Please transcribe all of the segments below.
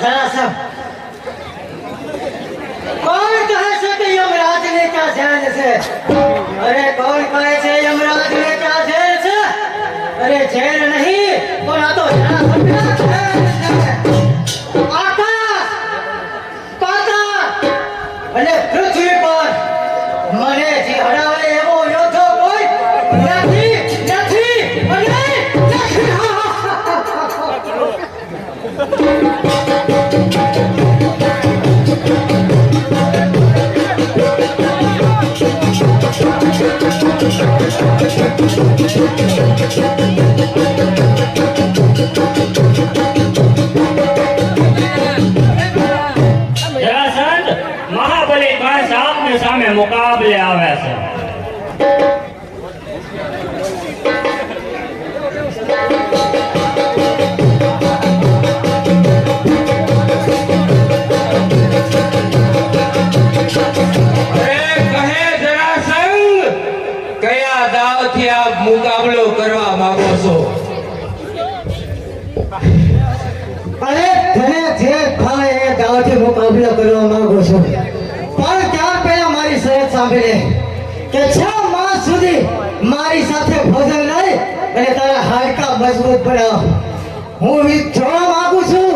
જરાસંઘ કોણ કહે છે કે યમરાજને ક્યાં જેલ છે અરે કોણ કહે છે યમરાજને ક્યાં જેલ છે અરે જેલ નહીં પણ આ તો જરાસંઘના જેલ છે આકાશ પાતાળ અને પૃથ્વી પર મને જે હરાવે એવો યોદ્ધો કોઈ નથી નથી અને સામે મુકાબલે આવે છે. મુકાબલો કરવા માંગો છો? અરે તને જે થાય એ દાવથી મુકાબલો કરવા માંગો છું. મારી શરત કે છ માસ સુધી મારી સાથે ભોજન લઈ અને તારા હાડકા મજબૂત બનાવ. હું ઈ જોવા માંગુ છું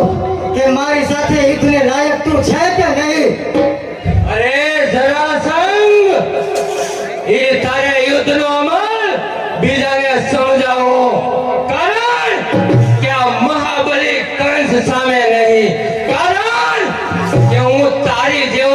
કે મારી સાથે યુદ્ધને લાયક તું છે કે નહીં? અરે જરાસંઘ એ તારે યુદ્ધનો અમલ બીજાને સમજાવો. કારણ કે આ મહાબલી કંસ સામે નહીં. કારણ કે હું તારી જેવો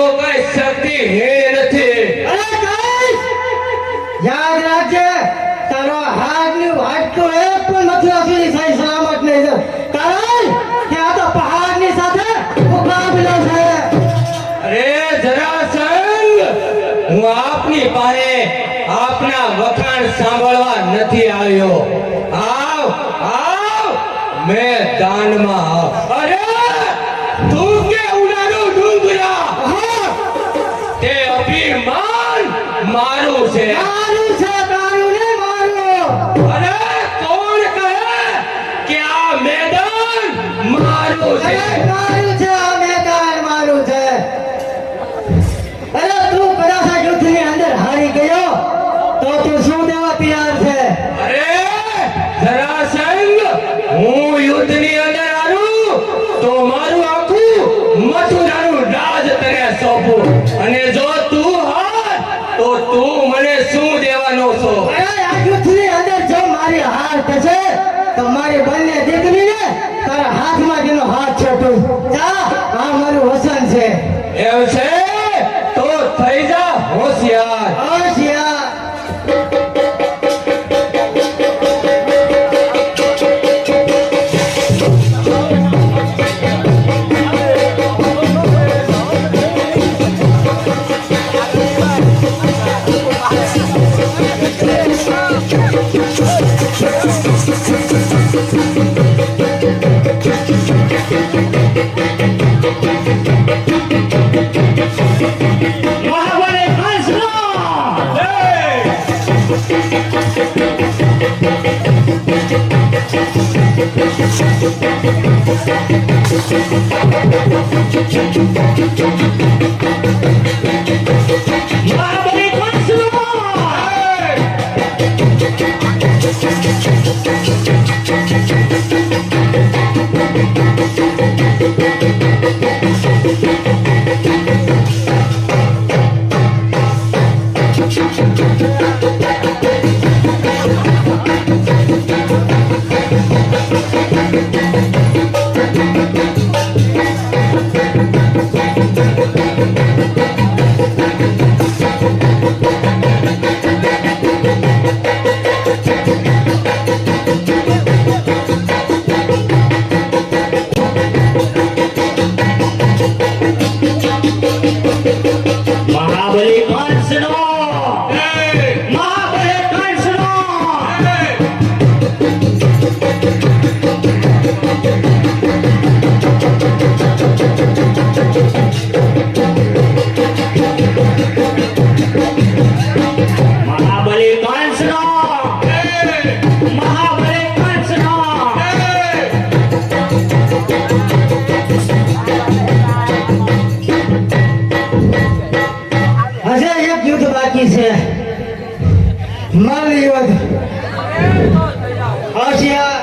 આવ મેં દાનમાં. આવ અરે! તું કે ઉડાડો ડુંગરા તે અભિમાન મારું છે. મારું છે Thank you. બાકી છે. મારી યુદ્ધ આવશિયા